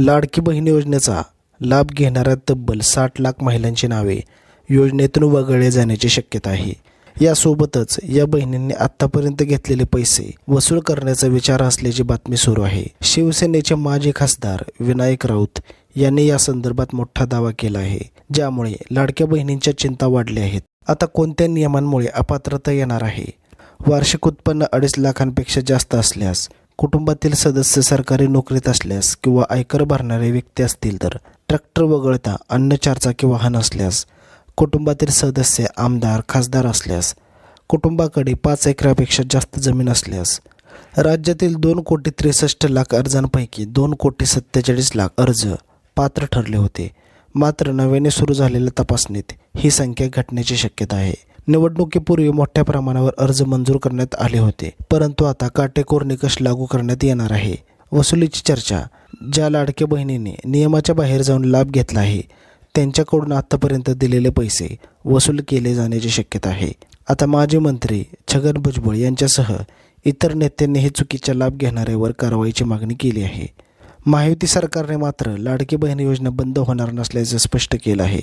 लाडकी बहीण योजनेचा लाभ घेणाऱ्या तब्बल साठ लाख महिलांची नावे योजनेतून वगळले जाण्याची शक्यता आहे. यासोबतच या बहिणींनी आतापर्यंत घेतलेले पैसे वसूल करण्याचा विचार असल्याची बातमी सुरू आहे. शिवसेनेचे माजी खासदार विनायक राऊत यांनी या संदर्भात मोठा दावा केला आहे ज्यामुळे लाडक्या बहिणींच्या चिंता वाढल्या आहेत. आता कोणत्या नियमांमुळे अपात्रता येणार आहे? वार्षिक उत्पन्न अडीच लाखांपेक्षा जास्त असल्यास कुटुंबातील सदस्य सरकारी नोकरीत असल्यास किंवा आयकर भरणारे व्यक्ती असतील तर ट्रॅक्टर वगळता अन्य चारचाकी वाहन असल्यास कुटुंबातील सदस्य आमदार खासदार असल्यास कुटुंबाकडे पाच एकरापेक्षा जास्त जमीन असल्यास राज्यातील दोन कोटी त्रेसष्ट लाख अर्जांपैकी दोन कोटी सत्तेचाळीस लाख अर्ज पात्र ठरले होते. मात्र नव्याने सुरू झालेल्या तपासणीत ही संख्या घटण्याची शक्यता आहे. निवडणुकीपूर्वी मोठ्या प्रमाणावर अर्ज मंजूर करण्यात आले होते. परंतु आता काटेकोर निकष लागू करण्यात येणार आहे. वसुलीची चर्चा ज्या लाडक्या बहिणीने नियमाच्या बाहेर जाऊन लाभ घेतला आहे त्यांच्याकडून आतापर्यंत दिलेले पैसे वसूल केले जाण्याची शक्यता आहे. आता माजी मंत्री छगन भुजबळ यांच्यासह इतर नेत्यांनीही चुकीचा लाभ घेणाऱ्यावर कारवाईची मागणी केली आहे. महायुती सरकारने मात्र लाडकी बहीण योजना बंद होणार नसल्याचं स्पष्ट केलं आहे.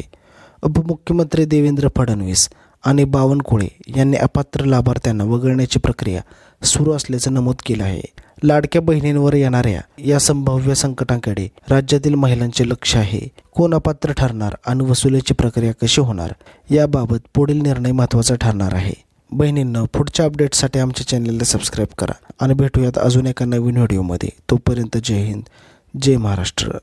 उपमुख्यमंत्री देवेंद्र फडणवीस आणि बावनकुळे यांनी अपात्र लाभार्थ्यांना वगळण्याची प्रक्रिया सुरू असल्याचं नमूद केलं आहे. लाडक्या बहिणींवर येणाऱ्या या संभाव्य संकटांकडे राज्यातील महिलांचे लक्ष आहे. कोण अपात्र ठरणार आणि वसुलीची प्रक्रिया कशी होणार याबाबत पुढील निर्णय महत्त्वाचा ठरणार आहे. बहिणींनो पुढच्या अपडेटसाठी आमच्या चॅनलला सबस्क्राईब करा आणि भेटूयात अजून एका नवीन व्हिडिओमध्ये. तोपर्यंत जय हिंद जय महाराष्ट्र.